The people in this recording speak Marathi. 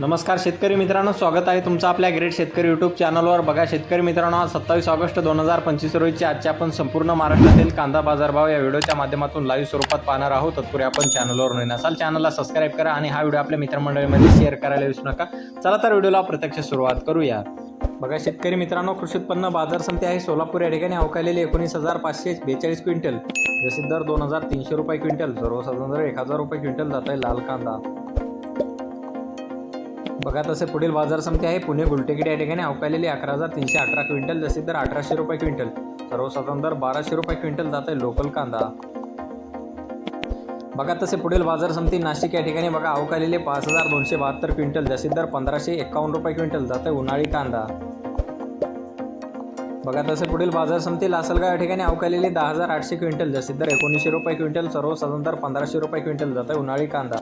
नमस्कार शेतकरी मित्रांनो स्वागत आहे तुमचं आपल्या ग्रेट शेतकरी यूट्यूब चॅनलवर बघा शेतकरी मित्रांनो आज सत्तावीस ऑगस्ट दोन हजार पंचवीस रोजीची आजची आपण संपूर्ण महाराष्ट्रातील कांदा बाजारभाव या व्हिडिओच्या माध्यमातून लाईव्ह स्वरूपात पाहणार आहोत. तत्पूर्वी आपण चॅनलवर नवीन असाल चॅनलला सबस्क्राईब करा आणि हा व्हिडिओ आपल्या मित्रमंडळीमध्ये शेअर करायला विसरू नका. चला तर व्हिडिओला प्रत्यक्ष सुरुवात करूया. बघा शेतकरी मित्रांनो कृषी उत्पन्न बाजार समिती आहे सोलापूर या ठिकाणी अवकालेली एकोणीस हजार पाचशे बेचाळीस क्विंटल. जसे दर दोन हजार तीनशे रुपये क्विंटल सर्वसाधारण दर एक हजार रुपये क्विंटल जात आहे लाल कांदा. बघा तसे पुढील बाजार समिती आहे. पुणे गुलटेकडी या ठिकाणी अवकालेली अकरा हजार तीनशे अठरा क्विंटल जसे तर अठराशे रुपये क्विंटल. सर्वसाधारण दर बाराशे रुपये क्विंटल जात आहे लोकल कांदा. बघा तसे पुढील बाजार समिती नाशिक या ठिकाणी बघा अवकालेले पाच हजार दोनशे बहात्तर क्विंटल जसे दर पंधराशे एकावन्न रुपये क्विंटल जात आहे उन्हाळी कांदा. बघा तसे पुढील बाजार समिती लासलगाव या ठिकाणी अवकालेले दहा हजार आठशे क्विंटल जसे दर एकोणीसशे रुपये क्विंटल सर्वसाधारण दर पंधराशे रुपये क्विंटल जात आहे उन्हाळी कांदा.